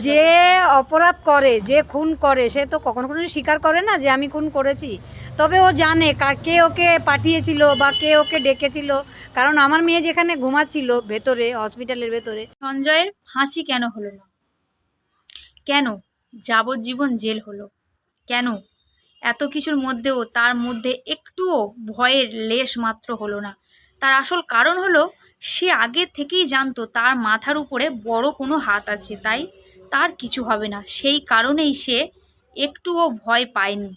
যে অপরাধ করে যে খুন করে সে তো কখনো কখনো স্বীকার করে না যে আমি খুন করেছি। তবে ও জানে কা- কে ওকে পাঠিয়েছিল বা কে ওকে ডেকেছিল। কারণ আমার মেয়ে যেখানে ঘুমাচ্ছিল ভেতরে হসপিটালের ভেতরে সঞ্জয়ের ফাঁসি কেন হলো না? কেন? যাবজ্জীবন জেল হলো। কেন? এত কিছুর মধ্যেও তার মধ্যে একটুও ভয়ের লেশ মাত্র হলো না। তার আসল কারণ হলো সে আগে থেকেই জানতো তার মাথার উপরে বড় কোনো হাত আছে তাই তার কিছু হবে না। সেই কারণেই সে একটুও ভয় পায়নি।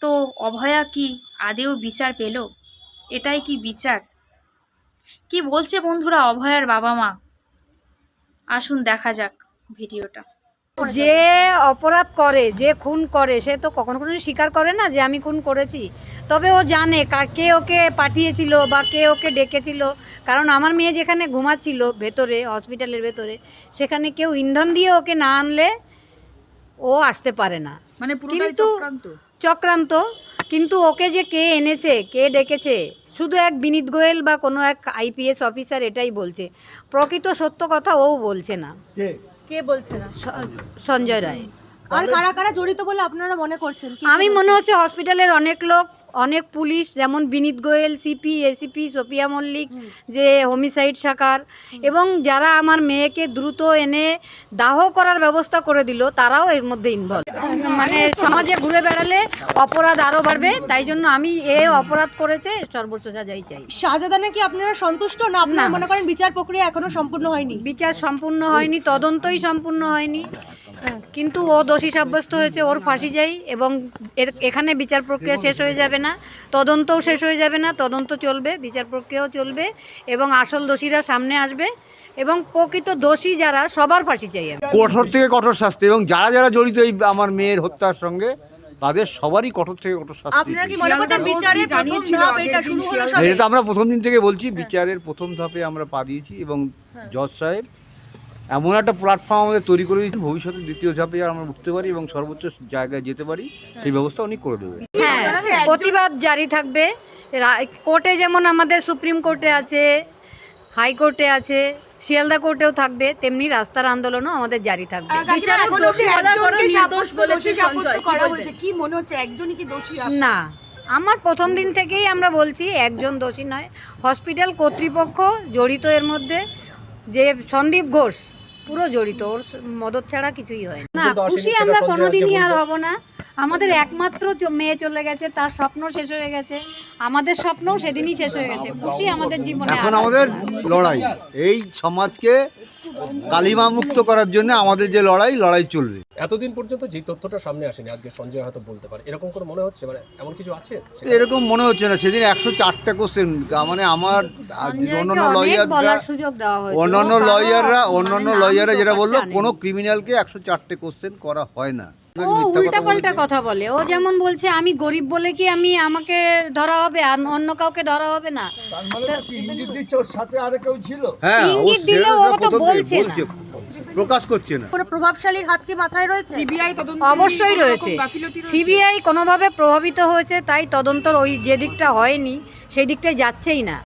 তো অভয়া কি আদেও বিচার পেল? এটাই কি বিচার? কি বলছে বন্ধুরা অভয়ার বাবা মা আসুন দেখা যাক ভিডিওটা। যে অপরাধ করে যে খুন করে সে তো কখনো কখনো স্বীকার করে না যে আমি খুন করেছি। তবে ও জানে কা- কে ওকে পাঠিয়েছিল বা কে ওকে ডেকেছিল। কারণ আমার মেয়ে যেখানে ঘুমাচ্ছিল ভেতরে হসপিটালের ভেতরে সেখানে কেউ ইন্ধন দিয়ে ওকে না আনলে ও আসতে পারে না। মানে কিন্তু- চক্রান্ত? চক্রান্ত। কিন্তু ওকে যে কে এনেছে কে ডেকেছে শুধু এক বিনীত গোয়েল বা কোনো এক আইপিএস অফিসার এটাই বলছে। প্রকৃত সত্য কথা ও বলছে না। কে বলছে না? সঞ্জয় রায়। আর কারা কারা জড়িত বলে আপনারা মনে করছেন? আমি মনে হচ্ছে হসপিটালের অনেক লোক অনেক পুলিশ যেমন Vineet Goel CP ACP Sophia Mallick যে হোমিসাইড শাখার। এবং যারা আমার মেয়েকে দ্রুত এনে দাহ করার ব্যবস্থা করে দিল তারাও এর মধ্যে ইনভলভ মানে সমাজে ঘুরে বেড়ালে অপরাধ আরও বাড়বে তাই জন্য আমি এ অপরাধ করেছে সর্বোচ্চ সাজাই চাই। শাহজাদানে কি আপনারা সন্তুষ্ট? না আপনারা মনে করেন বিচার প্রক্রিয়া এখনও সম্পূর্ণ হয়নি? বিচার সম্পূর্ণ হয়নি তদন্তই সম্পূর্ণ হয়নি। কিন্তু ও দোষী সাব্যস্ত হয়েছে ওর ফাঁসি যাই এবং এর এখানে বিচার প্রক্রিয়া শেষ হয়ে যাবে না। তদন্তও শেষ হয়ে যাবে না তদন্ত চলবে বিচার প্রক্রিয়াও চলবে এবং আসল দোষীরা সামনে আসবে এবং প্রকৃত দোষী যারা সবার ফাঁসি চাই আমি। কঠোর থেকে কঠোর শাস্তি এবং যারা যারা জড়িত এই আমার মেয়ের হত্যার সঙ্গে তাদের সবারই কঠোর থেকে কঠোর শাস্তি। আপনারা কি মনে করছেন বিচারের প্রথম ধাপ এটা শুরু হলো এটা আমরা প্রথম দিন থেকে বলছি বিচারের প্রথম ধাপে আমরা পা দিয়েছি এবং জজ সাহেব এমন একটা প্ল্যাটফর্ম আমাদের তৈরি করে দিয়েছে ভবিষ্যতে দ্বিতীয় ধাপে আমরা উঠতে পারি এবং সর্বোচ্চ জায়গায় যেতে পারি সেই ব্যবস্থা উনি করে দেবে। হ্যাঁ প্রতিবাদ জারি থাকবে। কোর্টে যেমন আমাদের সুপ্রিম কোর্টে আছে হাইকোর্টে আছে শিয়ালদা কোর্টেও থাকবে তেমনি রাস্তার আন্দোলনও আমাদের জারি থাকবে। না আমার প্রথম দিন থেকেই আমরা বলছি একজন দোষী নয়। হসপিটাল কর্তৃপক্ষ জড়িত এর মধ্যে যে সন্দীপ ঘোষ পুরো জড়িত ওর মদত ছাড়া কিছুই হয় না খুশি আমরা কোনোদিনই আর হব না। আমাদের একমাত্র মেয়ে চলে গেছে তার স্বপ্ন শেষ হয়ে গেছে। আমাদের স্বপ্নও সেদিনই শেষ হয়ে গেছে। খুশি আমাদের জীবনে এখন আমাদের লড়াই। এই সমাজকে কালিমা মুক্ত করার জন্য আমাদের যে লড়াই লড়াই চলবে। এতদিন পর্যন্ত যে তথ্যটা সামনে আসেনি আজকে সঞ্জয় হয়তো বলতে পারে। এরকম করে মনে হচ্ছে? মানে এমন কিছু আছে? এরকম মনে হচ্ছে না। সেদিন একশো চারটা কোশ্চেন মানে আমার অন্যান্য লয়ার লয়াররা বলার সুযোগ দেওয়া হয়েছে অন্যান্য লয়াররা মানে অন্যান্য লয়াররা যেটা বলল কোনো ক্রিমিনালকে একশো চারটে কোশ্চেন করা হয় না। ও উল্টা কথা পাল্টা কথা বলে। ও যেমন বলছে আমি গরিব বলে কি আমি আমাকে ধরা হবে আর অন্য কাউকে ধরা হবে না? হ্যাঁ ইঙ্গিত দিলে ও তো বলছে না। প্রকাশ করছে না। কোনো প্রভাবশালীর হাত কি মাথায় রয়েছে? সিবিআই তদন্ত অবশ্যই রয়েছে? সিবিআই কোনোভাবে প্রভাবিত হয়েছে তাই তদন্তর ওই যে দিকটা হয়নি সেই দিকটায় যাচ্ছেই না।